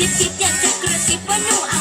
ซิบซิบอยากจะกระซิบว่าหนูเอา